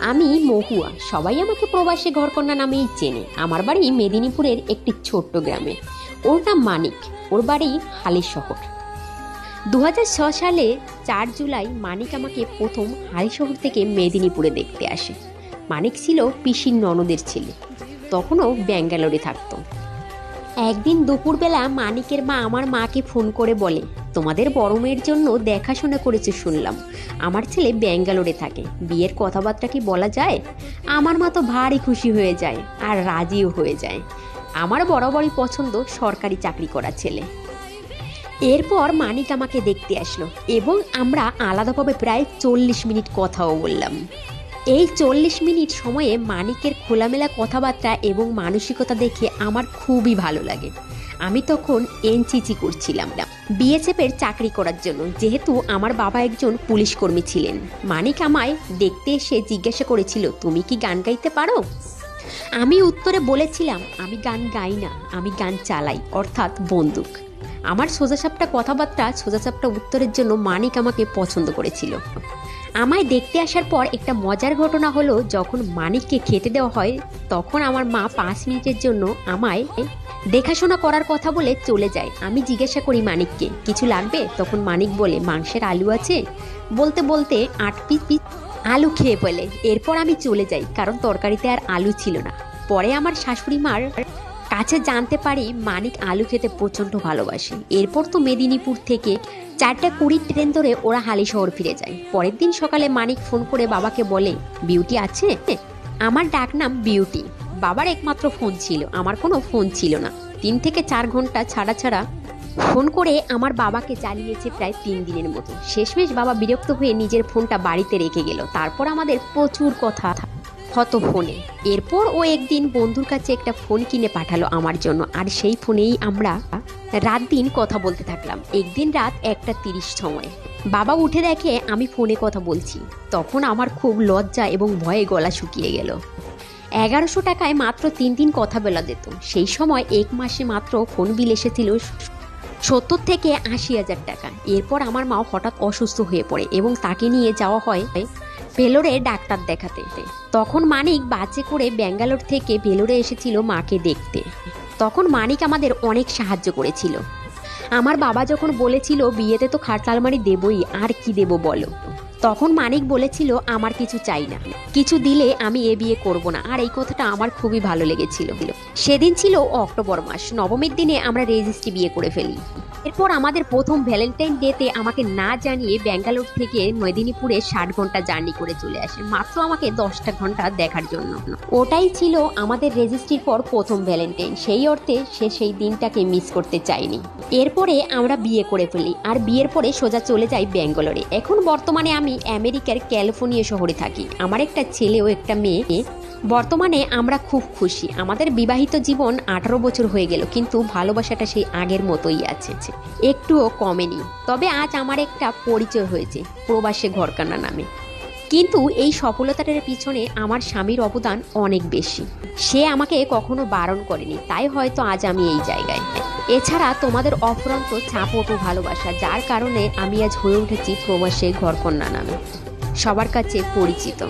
আমি মহুয়া, সবাই আমাকে প্রবাসী ঘরকন্যা নামেই চেনে। আমার বাড়ি মেদিনীপুরের একটি ছোট্ট গ্রামে। ওর নাম মানিক, ওর বাড়ি হালির শহর। দু সালে চার জুলাই মানিক আমাকে প্রথম হালি শহর থেকে মেদিনীপুরে দেখতে আসে। মানিক ছিল পিসির ননদের ছেলে। তখনও ব্যাঙ্গালোরে থাকতো। একদিন দুপুরবেলা মানিকের মা আমার মাকে ফোন করে বলে তোমাদের বড় মেয়ের জন্য দেখাশোনা করেছে শুনলাম। আমার ছেলে ব্যাঙ্গালোরে থাকে। বিয়ের কথাবার্তা কি বলা যায়? আমার মা তো ভারী খুশি হয়ে যায় আর রাজিও হয়ে যায়। আমার বরাবরই পছন্দ সরকারি চাকরি করা ছেলে। এরপর মানিক আমাকে দেখতে আসলো এবং আমরা আলাদাভাবে প্রায় চল্লিশ মিনিট কথাও বললাম। এই চল্লিশ মিনিট সময়ে মানিকের খোলামেলা কথাবার্তা এবং মানসিকতা দেখে আমার খুবই ভালো লাগে। আমি তখন এনচিচি করছিলাম বিএসএফের চাকরি করার জন্য, যেহেতু আমার বাবা একজন পুলিশ কর্মী ছিলেন। মানিক আমায় দেখতে এসে জিজ্ঞাসা করেছিল, তুমি কি গান গাইতে পারো? আমি উত্তরে বলেছিলাম, আমি গান গাই না, আমি গান চালাই, অর্থাৎ বন্দুক। আমার সোজাসাপটা কথাবার্তা, সোজাসাপটা উত্তরের জন্য মানিক আমাকে পছন্দ করেছিল। আমায় দেখতে আসার পর একটা মজার ঘটনা হলো, যখন মানিককে খেতে দেওয়া হয়, তখন আমার মা পাঁচ মিনিটের জন্য আমায় দেখাশোনা করার কথা বলে চলে যায়। আমি জিজ্ঞাসা করি মানিককে, কিছু লাগবে? তখন মানিক বলে, মাংসের আলু আছে। বলতে বলতে আট পিস পিস আলু খেয়ে ফেলে। এরপর আমি চলে যাই, কারণ তরকারিতে আর আলু ছিল না। পরে আমার শাশুড়ি মার কাছে জানতে পারি মানিক আলু খেতে প্রচণ্ড ভালোবাসে। এরপর তো মেদিনীপুর থেকে চারটা কুড়ি ট্রেন ধরে ওরা হালি শহর ফিরে যায়। পরের দিন সকালে মানিক ফোন করে বাবাকে বলে, বিউটি আছে? আমার ডাক নাম বিউটি। বাবার একমাত্র ফোন ছিল, আমার কোনো ফোন ছিল না। তিন থেকে চার ঘণ্টা ছাড়া ছাড়া ফোন করে আমার বাবাকে চালিয়েছে প্রায় তিন দিনের মতো। শেষমেশ বাবা বিরক্ত হয়ে নিজের ফোনটা বাড়িতে রেখে গেল। তারপর আমাদের প্রচুর কথা হতো ফোনে। এরপর ও একদিন বন্ধুর কাছে একটা ফোন কিনে পাঠালো আমার জন্য। আর সেই ফোনেই আমরা রাত দিন কথা বলতে থাকলাম। একদিন রাত একটা তিরিশ সময়। বাবা উঠে দেখে আমি ফোনে কথা বলছি। তখন আমার খুব লজ্জা এবং ভয়ে গলা শুকিয়ে গেল। এগারোশো টাকায় মাত্র তিন দিন কথা বলা যেত। সেই সময় এক মাসে মাত্র ফোন বিল এসেছিল সত্তর থেকে আশি হাজার টাকা। এরপর আমার মা হঠাৎ অসুস্থ হয়ে পড়ে এবং তাকে নিয়ে যাওয়া হয় ভেলোরে ডাক্তার দেখাতে। তখন মানিক বাসে করে ব্যাঙ্গালোর থেকে ভেলোরে এসেছিল মাকে দেখতে। তখন মানিক আমাদের অনেক সাহায্য করেছিল। আমার বাবা যখন বলেছিল, বিয়েতে তো খাট আলমারি দেবই, আর কি দেব বলো? তখন মানিক বলেছিল, আমার কিছু চাই না। কিছু দিলে আমি এ বিয়ে করব না। আর এই কথাটা আমার খুবই ভালো লেগেছিল। সেদিন ছিল অক্টোবর মাস। নবমীর দিনে আমরা রেজিস্ট্রি বিয়ে করে ফেলি। এরপর আমাদের প্রথম ভ্যালেন্টাইন ডেতে আমাকে না জানিয়ে ব্যাঙ্গালোর থেকে মেদিনীপুরে ষাট ঘণ্টা জার্নি করে চলে আসে। মাত্র আমাকে দশটা ঘণ্টা দেখার জন্য। ওটাই ছিল আমাদের রেজিস্ট্রির পর প্রথম ভ্যালেন্টাইন। সেই অর্থে সে সেই দিনটাকে মিস করতে চায়নি। এরপরে আমরা বিয়ে করে ফেলি আর বিয়ের পরে সোজা চলে যাই ব্যাঙ্গালোরে। এখন বর্তমানে আমি আমেরিকার ক্যালিফোর্নিয়া শহরে থাকি। আমার একটা ছেলে ও একটা মেয়ে। বর্তমানে আমরা খুব খুশি। আমাদের বিবাহিত জীবন আঠারো বছর হয়ে গেল, কিন্তু ভালোবাসাটা সেই আগের মতোই আছে। একটুও কমেনি। তবে আজ আমার একটা পরিচয় হয়েছে, প্রবাসে ঘরকান্না নামে। কিন্তু এই সফলতাটার পিছনে আমার স্বামীর অবদান অনেক বেশি। সে আমাকে কখনো বারণ করেনি, তাই হয়তো আজ আমি এই জায়গায়। এছাড়া তোমাদের অফুরন্ত চাপট ও ভালোবাসা, যার কারণে আমি আজ হয়ে উঠেছি প্রবাসে ঘরকন্যা নামে। সবার কাছে পরিচিত।